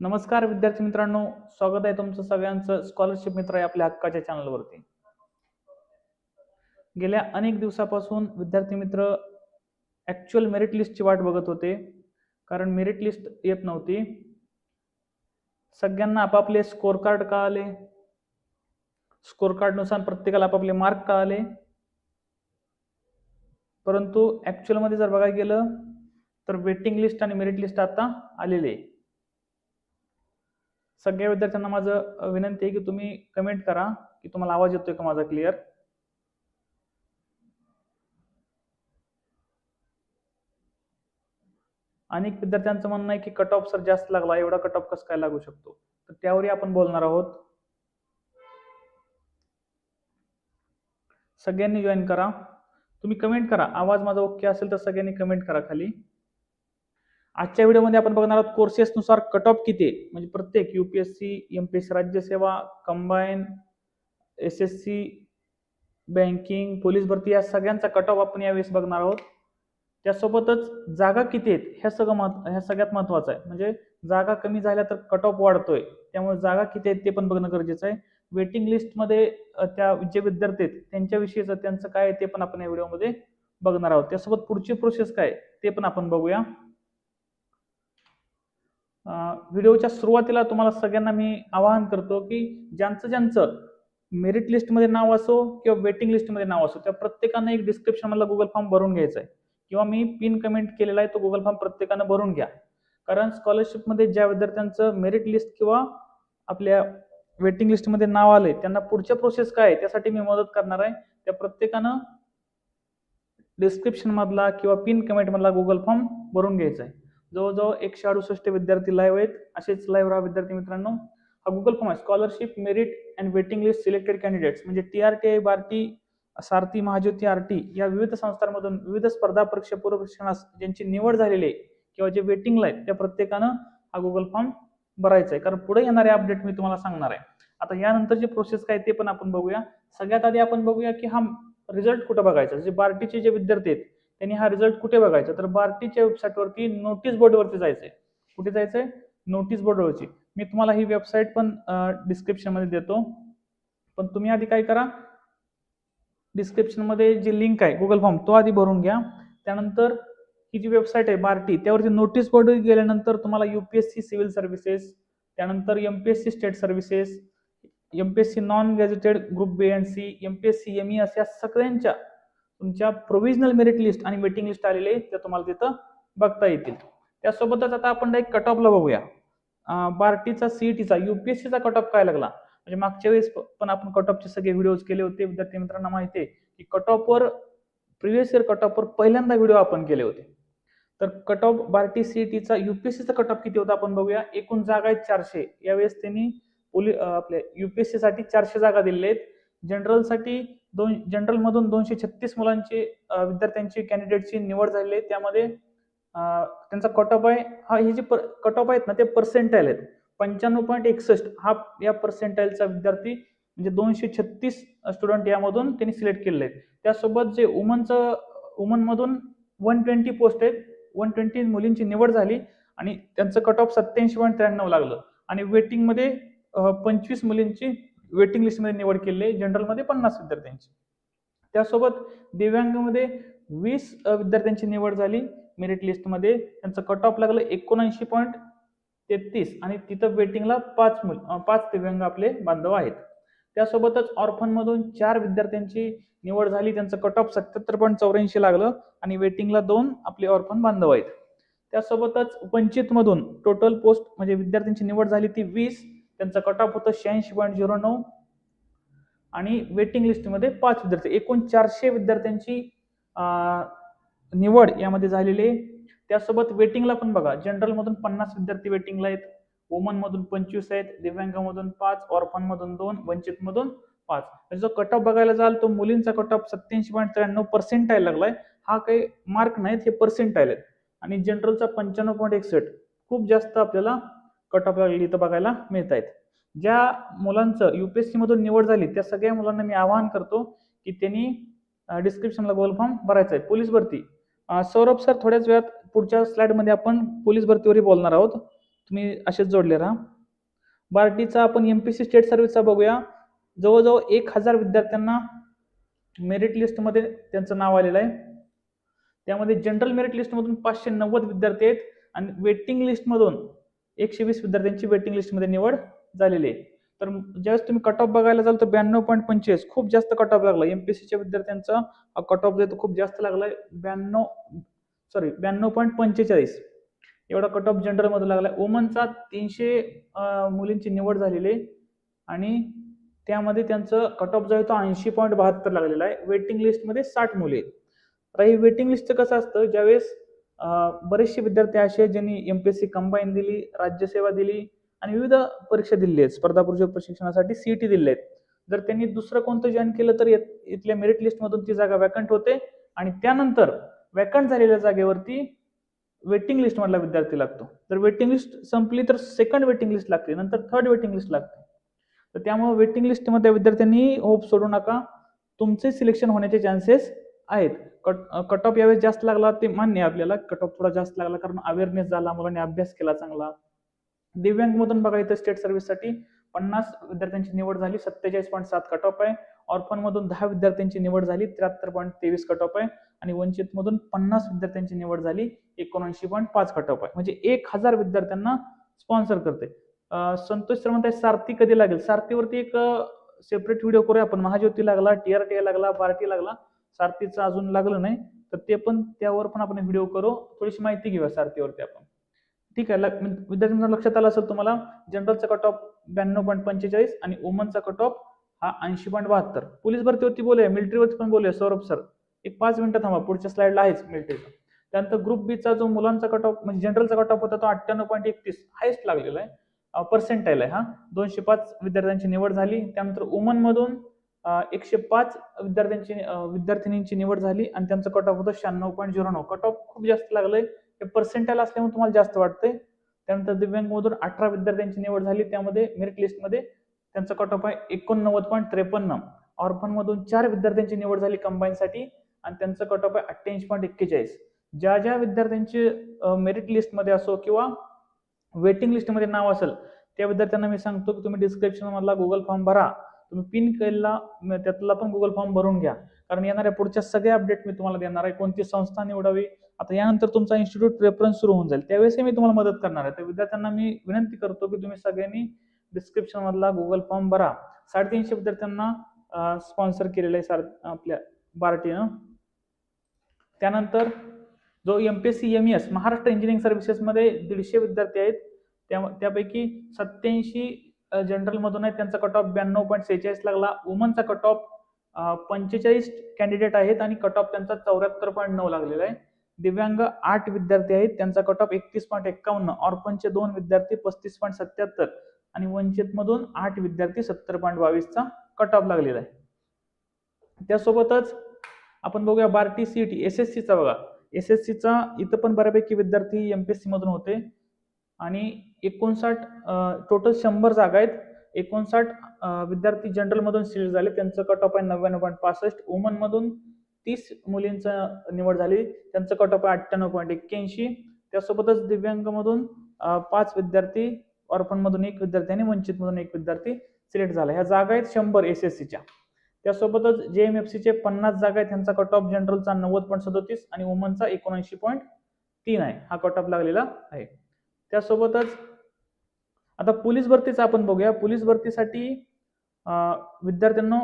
नमस्कार विद्यार्थी मित्रांनो स्वागत आहे तुमचं सगळ्यांचं स्कॉलरशिप मित्र आहे आपल्या हक्काच्या चॅनलवरती गेल्या अनेक दिवसापासून विद्यार्थी मित्र ॲक्च्युअल मेरिट लिस्टची वाट बघत होते कारण मेरिट लिस्ट येत नव्हती. सगळ्यांना आपापले स्कोर कार्ड कळाले. स्कोर कार्डनुसार प्रत्येकाला आपापले मार्क कळाले. परंतु ॲक्च्युअलमध्ये जर बघायला गेलं तर वेटिंग लिस्ट आणि मेरिट लिस्ट आता आलेली आहे. सगळ्या विद्यार्थ्यांना माझं विनंती आहे की तुम्ही कमेंट करा की तुम्हाला आवाज येतोय का माझा क्लिअर अनेक विद्यार्थ्यांचं म्हणणं आहे की कट ऑफ सर जास्त लागला एवढा कट ऑफ कसं काय लागू शकतो? तर त्यावरही आपण बोलणार आहोत. सगळ्यांनी जॉईन करा. तुम्ही कमेंट करा. आवाज माझा ओके असेल तर सगळ्यांनी कमेंट करा खाली. आजच्या व्हिडिओमध्ये आपण बघणार आहोत कोर्सेसनुसार कट ऑफ किती आहे? म्हणजे प्रत्येक UPSC MPSC राज्यसेवा combine S S C banking police भरती या सगळ्यांचा कट ऑफ आपण यावेळेस बघणार आहोत. त्यासोबतच जागा किती आहेत? ह्या सगळं महत्त्व ह्या सगळ्यात महत्त्वाचं आहे. म्हणजे जागा कमी झाल्या तर कट ऑफ वाढतोय. त्यामुळे जागा किती आहेत ते पण बघणं गरजेचं आहे. वेटिंग लिस्टमध्ये त्या जे विद्यार्थी आहेत त्यांच्याविषयीचं त्यांचं काय आहे ते पण आपण या व्हिडिओमध्ये बघणार आहोत. त्यासोबत पुढची प्रोसेस काय ते पण आपण बघूया. व्हिडिओच्या सुरुवातीला तुम्हाला सगळ्यांना मी आवाहन करतो की ज्यांचं ज्यांचं मेरिट लिस्टमध्ये नाव असो किंवा वेटिंग लिस्टमध्ये नाव असो त्या प्रत्येकानं एक डिस्क्रिप्शन मला गुगल फॉर्म भरून घ्यायचा आहे. किंवा मी पिन कमेंट केलेला आहे तो गुगल फॉर्म प्रत्येकानं भरून घ्या. कारण स्कॉलरशिपमध्ये ज्या विद्यार्थ्यांचं मेरिट लिस्ट किंवा आपल्या वेटिंग लिस्टमध्ये नाव आलंय त्यांना पुढच्या प्रोसेस काय आहे त्यासाठी मी मदत करणार आहे. त्या प्रत्येकानं डिस्क्रिप्शन मधला किंवा पिन कमेंट मधला गुगल फॉर्म भरून घ्यायचा आहे. जवळजवळ एकशे अडुसष्ट विद्यार्थी लाईव्ह आहेत. असेच लाईव्ह राहा विद्यार्थी मित्रांनो. हा गुगल फॉर्म आहे. Scholarship merit and waiting list selected candidates म्हणजे T R T I Barti Sarathi Mahajyoti R T या विविध संस्थांमधून विविध स्पर्धा परीक्षा पूर्व शिक्षणास ज्यांची निवड झालेली आहे किंवा जे वेटिंगला आहेत त्या प्रत्येकानं हा गुगल फॉर्म भरायचा आहे. कारण पुढे येणारे अपडेट मी तुम्हाला सांगणार आहे. आता यानंतरची प्रोसेस काय ते पण आपण बघूया. सगळ्यात आधी आपण बघूया की हा रिझल्ट कुठं बघायचा? जे बार्टीचे जे विद्यार्थी आहेत त्यांनी हा रिझल्ट कुठे बघायचा? तर बार्टीच्या वेबसाईटवरती नोटीस बोर्डवरती जायचंय. कुठे जायचंय? नोटीस बोर्डवरची मी तुम्हाला ही वेबसाईट पण डिस्क्रिप्शनमध्ये देतो. पण तुम्ही आधी काय करा? डिस्क्रिप्शनमध्ये जी लिंक आहे गुगल फॉर्म तो आधी भरून घ्या. त्यानंतर ही जी वेबसाईट आहे बार्टी त्यावरती नोटीस बोर्ड गेल्यानंतर तुम्हाला युपीएससी सिव्हिल सर्व्हिसेस त्यानंतर M P S C state services M P S C non graduated group B and C M P S C M E अशा सगळ्यांच्या तुमच्या प्रोव्हिजनल मेरिट लिस्ट आणि waiting list आलेले आहेत त्या तुम्हाला तिथं बघता येतील. त्यासोबतच आता आपण डायरेक्ट कट ऑफला बघूया. बार्टीचा सीईटीचा युपीएससीचा कट ऑफ काय लागला? म्हणजे मागच्या वेळेस पण आपण कट ऑफचे सगळे व्हिडिओज केले होते. विद्यार्थी मित्रांना माहिती आहे की कट ऑफवर प्रिव्हियस इयर कट ऑफवर पहिल्यांदा व्हिडिओ आपण केले होते. तर कट ऑफ बार्टी सीईटीचा युपीएससीचा कट ऑफ किती होता आपण बघूया. एकूण जागा आहेत चारशे. यावेळेस त्यांनी पोली आपल्या युपीएससीसाठी चारशे जागा दिलेल्या आहेत. जनरलसाठी दोन जनरलमधून दोनशे छत्तीस मुलांची विद्यार्थ्यांची कॅन्डिडेटची निवड झालेली आहे. त्यामध्ये त्यांचा कट ऑफ आहे. हा हे जे कट ऑफ आहेत ना ते पर्सेंटाईल आहेत. पंच्याण्णव पॉईंट एकसष्ट हा या पर्सेंटाईलचा विद्यार्थी म्हणजे दोनशे छत्तीस स्टुडंट यामधून त्यांनी सिलेक्ट केलेले आहेत. त्यासोबत जे वुमनचं वुमनमधून वन ट्वेंटी पोस्ट आहेत. वन ट्वेंटी मुलींची निवड झाली आणि त्यांचं कट ऑफ सत्याऐंशी पॉईंट त्र्याण्णव लागलं. आणि वेटिंगमध्ये पंचवीस मुलींची वेटिंग लिस्टमध्ये निवड केली आहे. जनरलमध्ये पन्नास विद्यार्थ्यांची. त्यासोबत दिव्यांगमध्ये वीस विद्यार्थ्यांची निवड झाली. मेरिट लिस्टमध्ये त्यांचं कट ऑफ लागलं एकोणऐंशी पॉईंट तेहतीस. आणि तिथं वेटिंगला पाच मुल पाच दिव्यांग आपले बांधव आहेत. त्यासोबतच ऑर्फनमधून चार विद्यार्थ्यांची निवड झाली. त्यांचं कट ऑफ सत्याहत्तर पॉईंट चौऱ्याऐंशी लागलं. आणि वेटिंगला दोन आपले ऑर्फन बांधव आहेत. त्यासोबतच वंचितमधून टोटल पोस्ट म्हणजे विद्यार्थ्यांची निवड झाली ती वीस. त्यांचं कट ऑफ होतं शहाऐंशी पॉईंट झिरो नऊ. आणि वेटिंग लिस्टमध्ये पाच विद्यार्थी एकूण चारशे विद्यार्थ्यांची निवड यामध्ये झालेली आहे. त्यासोबत वेटिंगला पण बघा जनरलमधून पन्नास विद्यार्थी वेटिंगला आहेत. वुमनमधून पंचवीस आहेत दिव्यांगामधून पाच ऑर्फनमधून दोन वंचितमधून पाच. म्हणजे जो कट ऑफ बघायला जाल तो मुलींचा कट ऑफ सत्याऐंशी पॉईंट त्र्याण्णव पर्सेंटाईल लागलाय. हा काही मार्क नाहीत हे पर्सेंटाईल आहेत आणि जनरलचा पंच्याण्णव पॉईंट एकसष्ट खूप जास्त आपल्याला कट ऑफ लागली इथं बघायला मिळत आहेत ज्या मुलांचं यू पी एस सीमधून निवड झाली त्या सगळ्या मुलांना मी आवाहन करतो की त्यांनी डिस्क्रिप्शनला गोल फॉर्म भरायचा आहे. पोलीस भरती. सौरभ सर थोड्याच वेळात पुढच्या स्लाइडमध्ये आपण पोलीस भरतीवरही बोलणार आहोत. तुम्ही असेच जोडले राहा. बार्टीचा आपण एम पी सी स्टेट सर्व्हिसचा बघूया. जवळजवळ एक हजार विद्यार्थ्यांना मेरिट लिस्टमध्ये त्यांचं नाव आलेलं आहे. त्यामध्ये जनरल मेरिट लिस्टमधून पाचशे नव्वद विद्यार्थी आहेत आणि वेटिंग लिस्टमधून एकशे वीस विद्यार्थ्यांची वेटिंग लिस्टमध्ये निवड झालेले आहे. तर ज्यावेळेस तुम्ही कट ऑफ बघायला जाल तर ब्याण्णव पॉईंट पंचवीस खूप जास्त कट ऑफ लागला. एम पी सीच्या विद्यार्थ्यांचा कट ऑफ जो खूप जास्त लागलाय. ब्याण्णव सॉरी ब्याण्णव पॉईंट पंचेचाळीस. एवढा कट ऑफ जनरलमध्ये लागलाय. ओमनचा तीनशे मुलींची निवड झालेली आहे. आणि त्यामध्ये त्यांचं कट ऑफ जो आहे तो ऐंशी पॉईंट बहात्तर लागलेला आहे. वेटिंग लिस्टमध्ये साठ मुले आहेत. आता हे वेटिंग लिस्टचं कसं असतं? ज्यावेळेस बरेचसे विद्यार्थी असे ज्यांनी M P S C combine दिली राज्यसेवा दिली आणि विविध परीक्षा दिली आहेत. स्पर्धा परीक्षा प्रशिक्षणासाठी सी टी दिले आहेत. जर त्यांनी दुसरं कोणतं जॉईन केलं तर इथल्या मेरिट लिस्टमधून ती जागा वॅकंट होते. आणि त्यानंतर वॅकंट झालेल्या जागेवरती वेटिंग लिस्टमधला विद्यार्थी लागतो. जर वेटिंग लिस्ट संपली तर सेकंड वेटिंग लिस्ट लागते. नंतर थर्ड वेटिंग लिस्ट लागते. तर त्यामुळे वेटिंग लिस्टमध्ये विद्यार्थ्यांनी होप सोडू नका. तुमचे सिलेक्शन होण्याचे चान्सेस आहेत. कट कट ऑफ यावेळेस जास्त लागला ते मान्य आपल्याला. कट ऑफ थोडा जास्त लागला कारण अवेअरनेस झाला मुलांनी अभ्यास केला चांगला. दिव्यांगमधून बघा इथं स्टेट सर्व्हिससाठी पन्नास विद्यार्थ्यांची निवड झाली सत्तेचाळीस पॉईंट सात कट ऑफ आहे. ऑर्फनमधून दहा विद्यार्थ्यांची निवड झाली त्र्याहत्तर पॉईंट तेवीस कट ऑफ आहे. आणि वंचितमधून पन्नास विद्यार्थ्यांची निवड झाली एकोणऐंशी पॉईंट पाच कट ऑफ आहे. म्हणजे एक हजार विद्यार्थ्यांना स्पॉन्सर करते. संतोष सर म्हणताय सारथी कधी लागेल? सारथीवरती एक सेपरेट व्हिडिओ करूया आपण. महाज्योती लागला टीआरटी लागला पार्टी लागला. सारथीचं अजून लागलं नाही तर ते पण त्यावर पण आपण व्हिडिओ करू. थोडीशी माहिती घेऊया सारथीवरती आपण. ठीक आहे. विद्यार्थ्यांना लक्षात आलं असेल तुम्हाला जनरलचा कट ऑफ ब्याण्णव पॉईंट पंचेचाळीस आणि वुमनचा कट ऑफ हा ऐंशी पॉईंट बहात्तर. पोलीस भरतीवरती बोलूया. मिलिटरीवरती पण बोलूया. सौरभ सर एक पाच मिनिटं थांबा. पुढच्या स्लाइडला आहेच मिलिटरीचा त्यानंतर ग्रुप बीचा जो मुलांचा कट ऑफ म्हणजे जनरलचा कट ऑफ होता तो अठ्ठ्याण्णव पॉईंट एकतीस. हायस्ट लागलेला आहे. पर्सेंटाईल आहे हा. दोनशे पाच विद्यार्थ्यांची निवड झाली. त्यानंतर वुमन मधून एकशे पाच विद्यार्थ्यांची विद्यार्थिनींची निवड झाली. आणि त्यांचं कट ऑफ होतं शहाण्णव पॉईंट झिरो नऊ. कट ऑफ खूप जास्त लागलंय. हे पर्सेंटाईल असल्यामुळे तुम्हाला जास्त वाटतंय. त्यानंतर दिव्यांगमधून अठरा विद्यार्थ्यांची निवड झाली. त्यामध्ये मेरिट लिस्टमध्ये त्यांचा कट ऑफ आहे एकोणनव्वद पॉईंट त्रेपन्न. ऑर्फनमधून चार विद्यार्थ्यांची निवड झाली कंबाईनसाठी आणि त्यांचं कट ऑफ आहे अठ्ठ्याऐंशी पॉईंट एक्केचाळीस. ज्या ज्या विद्यार्थ्यांची मेरिट लिस्टमध्ये असो किंवा वेटिंग लिस्टमध्ये नाव असेल त्या विद्यार्थ्यांना मी सांगतो की तुम्ही डिस्क्रिप्शन मधला गुगल फॉर्म भरा. तुम्ही पिन केलेला त्यातला पण गुगल फॉर्म भरून घ्या. कारण येणाऱ्या पुढच्या सगळ्या अपडेट मी तुम्हाला देणार आहे. कोणती संस्था निवडावी आता यानंतर तुमचा इन्स्टिट्यूट रेफरन्स सुरू होऊन जाईल. त्यावेळेस मी तुम्हाला मदत करणार आहे. तर विद्यार्थ्यांना मी विनंती करतो की तुम्ही सगळ्यांनी डिस्क्रिप्शन मधला गुगल फॉर्म भरा. साडेतीनशे विद्यार्थ्यांना स्पॉन्सर केलेलं आहे सार आपल्या बार्टीनं. त्यानंतर जो M P S C M S Maharashtra engineering सर्व्हिसेसमध्ये दीडशे विद्यार्थी आहेत. त्या त्यापैकी सत्याऐंशी जनरलमधून आहेत. त्यांचा कट ऑफ ब्याण्णव पॉईंट सेहेचाळीस लागला. वुमनचा कट ऑफ पंचेचाळीस कॅन्डिडेट आहेत आणि कट ऑफ त्यांचा चौऱ्याहत्तर पॉईंट नऊ लागलेला आहे. दिव्यांग आठ विद्यार्थी आहेत. त्यांचा कट ऑफ एकतीस पॉईंट एक्कावन्न ऑर्फनचे दोन विद्यार्थी पस्तीस पॉईंट सत्याहत्तर आणि वंचितमधून आठ विद्यार्थी सत्तर पॉईंट बावीसचा कट ऑफ लागलेला आहे. त्यासोबतच आपण बघूया Barti C T S S सीचा बघा. एस एस सीचा इथं पण बऱ्यापैकी विद्यार्थी एम पी एस सीमधून होते. आणि एकोणसाठ टोटल शंभर जागा आहेत. एकोणसाठ विद्यार्थी जनरलमधून सिलेक्ट झाले. त्यांचं कट ऑफ आहे नव्याण्णव पॉईंट पासष्ट. वुमनमधून तीस मुलींचं निवड झाली. त्यांचं कट ऑफ आहे अठ्ठ्याण्णव पॉईंट एक्क्याऐंशी. त्यासोबतच दिव्यांगमधून पाच विद्यार्थी ऑर्फनमधून एक विद्यार्थी आणि वंचितमधून एक विद्यार्थी सिलेक्ट झाला. ह्या जागा आहेत शंभर एस एस सीच्या त्यासोबतच जे एम एफ सीचे पन्नास जागा आहेत. त्यांचा कट ऑफ जनरलचा नव्वद पॉईंट सदोतीस आणि वुमनचा एकोणऐंशी पॉईंट तीन आहे. हा कट ऑफ लागलेला आहे. त्यासोबतच आता पोलीस भरतीचा आपण बघूया. पोलीस भरतीसाठी विद्यार्थ्यांना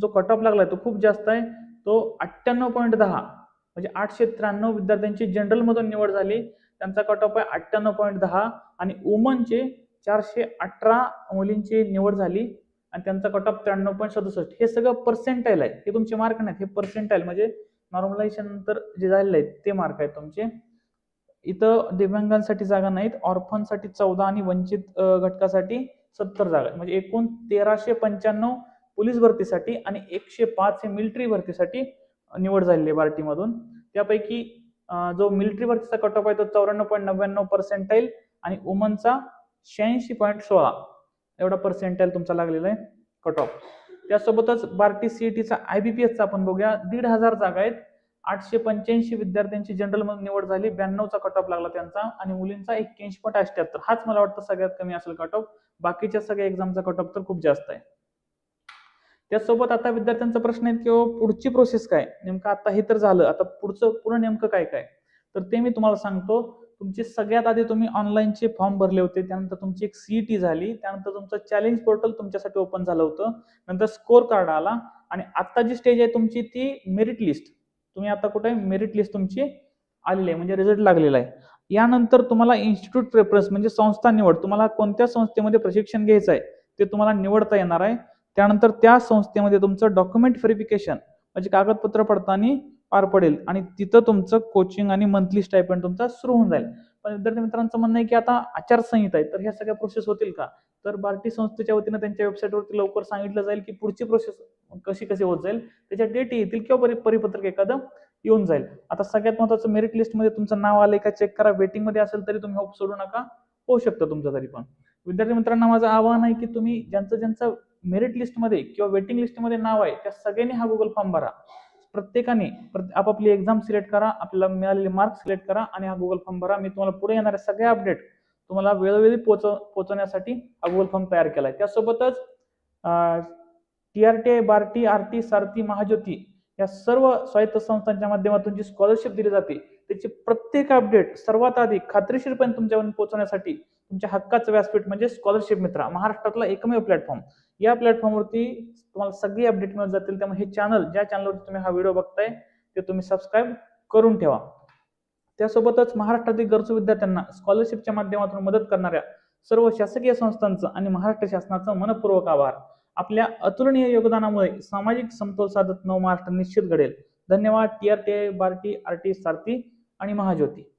जो कट ऑफ आहे तो खूप जास्त आहे. तो अठ्ठ्याण्णव पॉईंट दहा म्हणजे आठशे त्र्याण्णव विद्यार्थ्यांची जनरलमधून निवड झाली. त्यांचा कट ऑफ आहे अठ्ठ्याण्णव पॉईंट दहा आणि वुमनचे चारशे अठरा मुलींची निवड झाली. आणि त्यांचा कट ऑफ त्र्याण्णव पॉईंट सदुसष्ट. हे सगळं पर्सेंटाईल आहे. हे तुमचे मार्क नाहीत. हे पर्सेंटाईल म्हणजे नॉर्मलायझेशन नंतर जे झालेले आहेत ते मार्क आहेत तुमचे. इथं दिव्यांगांसाठी जागा नाहीत. ऑर्फनसाठी चौदा आणि वंचित घटकासाठी सत्तर जागा आहेत. म्हणजे एकूण तेराशे पंच्याण्णव पोलीस भरतीसाठी आणि एकशे पाच हे मिलिटरी भरतीसाठी निवड झालेली आहे बार्टीमधून. त्यापैकी जो मिलिटरी भरतीचा कट ऑफ आहे तो चौऱ्याण्णव पॉईंट नव्याण्णव पर्सेंटाईल आणि वुमनचा शहाऐंशी पॉईंट सोळा. एवढा पर्सेंटाईल तुमचा लागलेला आहे कट ऑफ त्यासोबतच बार्टी सी टीचा आय बी पी एसचा आपण बघूया. दीड हजार जागा आहेत. आठशे पंच्याऐंशी विद्यार्थ्यांची जनरल निवड झाली. ब्याण्णवचा कट ऑफ लागला त्यांचा आणि मुलींचा एक्क्याऐंशी पॉईंट अठ्याहत्तर. हाच मला वाटतं सगळ्यात कमी असेल कट ऑफ बाकीच्या सगळ्या एक्झामचा कट ऑफ तर खूप जास्त आहे. त्याचसोबत आता विद्यार्थ्यांचा प्रश्न आहे की पुढची प्रोसेस काय? नेमकं आता हे तर झालं आता पुढचं पूर्ण नेमकं काय काय? तर ते मी तुम्हाला सांगतो. तुमची सगळ्यात आधी तुम्ही ऑनलाईनचे फॉर्म भरले होते त्यानंतर तुमची एक सीईटी झाली त्यानंतर तुमचं चॅलेंज पोर्टल तुमच्यासाठी ओपन झालं होतं नंतर स्कोर कार्ड आला आणि आता जी स्टेज आहे तुमची ती मेरिट लिस्ट तुम्ही आता कुठे मेरिट लिस्ट तुमची आलेली आहे म्हणजे रिझल्ट लागलेला आहे. यानंतर तुम्हाला इन्स्टिट्यूट प्रेफरन्स म्हणजे संस्था निवड तुम्हाला कोणत्या संस्थेमध्ये प्रशिक्षण घ्यायचं आहे ते तुम्हाला निवडता येणार आहे. त्यानंतर त्या संस्थेमध्ये तुमचं डॉक्युमेंट व्हेरिफिकेशन म्हणजे कागदपत्र पडताना पार पडेल आणि तिथं तुमचं कोचिंग आणि मंथली स्टायपेंड तुमचा सुरू होऊन जाईल. पण विद्यार्थी मित्रांचं म्हणणं आहे की आता आचारसंहिता आहे तर ह्या सगळ्या प्रोसेस होतील का? तर भारतीय संस्थेच्या वतीनं त्यांच्या वेबसाईटवरती लवकर सांगितलं जाईल की पुढची प्रोसेस कशी कशी होत जाईल त्याच्या डेट येतील किंवा परि परिपत्रक एखादं येऊन जाईल. आता सगळ्यात महत्त्वाचं मेरिट लिस्टमध्ये तुमचं नाव आलंय का चेक करा वेटिंगमध्ये असेल तरी तुम्ही होप सोडू नका होऊ शकतं तुमचं तरी पण. विद्यार्थी मित्रांना माझं आवाहन आहे की तुम्ही ज्यांचं ज्यांचं मेरिट लिस्टमध्ये किंवा वेटिंग लिस्टमध्ये नाव आहे त्या सगळ्यांनी हा गुगल फॉर्म भरा. प्रत्येकाने आपापली एक्झाम सिलेक्ट करा आपल्याला मिळालेले मार्क्स सिलेक्ट करा आणि हा गुगल फॉर्म भरा. मी तुम्हाला पुढे येणाऱ्या सगळ्या अपडेट तुम्हाला वेळोवेळी पोच पोचवण्यासाठी हा गुगल फॉर्म तयार केला आहे त्यासोबतच T R T I Barti RT Sarthi Mahajyoti या सर्व स्वायत्त संस्थांच्या माध्यमातून जी स्कॉलरशिप दिली जाते त्याची प्रत्येक अपडेट सर्वात आधी खात्रीशीरपणे तुमच्यापर्यंत पोहोचवण्यासाठी तुमच्या हक्काचं व्यासपीठ म्हणजे स्कॉलरशिप मित्रा महाराष्ट्रातला एकमेव प्लॅटफॉर्म या प्लॅटफॉर्मवरती तुम्हाला सगळी अपडेट मिळत जातील. त्यामुळे हे चॅनल ज्या चॅनलवरती तुम्ही हा व्हिडिओ बघताय ते तुम्ही सबस्क्राईब करून ठेवा. त्यासोबतच महाराष्ट्रातील गरजू विद्यार्थ्यांना स्कॉलरशिपच्या माध्यमातून मदत करणाऱ्या सर्व शासकीय संस्थांचं आणि महाराष्ट्र शासनाचं मनपूर्वक आभार. आपल्या अतुलनीय योगदानामुळे सामाजिक समतोल साधत नव महाराष्ट्र निश्चित घडेल. धन्यवाद. T R T I Barti R T Sarthi आणि महाज्योती.